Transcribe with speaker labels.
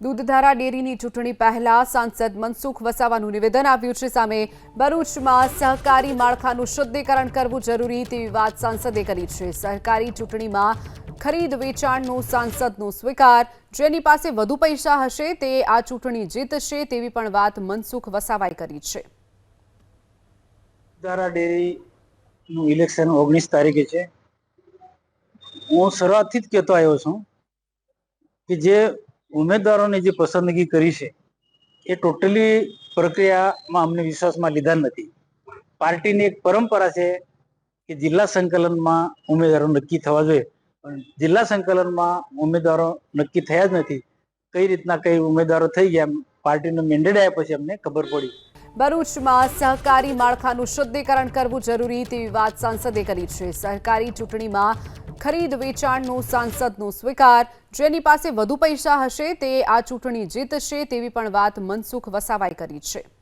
Speaker 1: દૂધધારા ડેરીની ચૂંટણી પહેલા સાંસદ મનસુખ વસાવાનું નિવેદન આવ્યું છે. સામે ભરૂચમાં સહકારી માળખાનું શુદ્ધિકરણ કરવું જરૂરી તેવી વાત સાંસદે કરી છે. સહકારી ચૂંટણીમાં ખરીદ વેચાણનો સાંસદનો સ્વીકાર. જેની પાસે વધુ પૈસા હશે તે આ ચૂંટણી જીતશે તેવી પણ વાત મનસુખ વસાવાએ કરી છે.
Speaker 2: ઇલેક્શન ઓગણીસ તારીખે છે. હું શરૂઆતથી જ કહેતો આવ્યો છું કે જે ઉમેદવારોની જે પસંદગી કરી છે, એ ટોટલી પ્રક્રિયામાં અમને વિશ્વાસમાં લીધા નથી. પાર્ટીની એક પરંપરા છે કે જિલ્લા સંકલનમાં ઉમેદવારો નક્કી થવા જોઈએ. પણ જિલ્લા સંકલનમાં ઉમેદવારો નક્કી થયા જ નથી. કઈ રીતના કઈ ઉમેદવારો થઈ ગયા પાર્ટીનો મેન્ડેટ આવ્યા પછી અમને ખબર પડી.
Speaker 1: ભરૂચમાં સહકારી માળખાનું શુદ્ધિકરણ કરવું જરૂરી તેવી વાત સાંસદે કરી છે. સહકારી ચૂંટણીમાં ખરીદ વેચાણનું સાંસદનો સ્વીકાર. જેની પાસે વધુ પૈસા હશે તે આ ચૂંટણી જીતશે તેવી પણ વાત મનસુખ વસાવાએ કરી છે.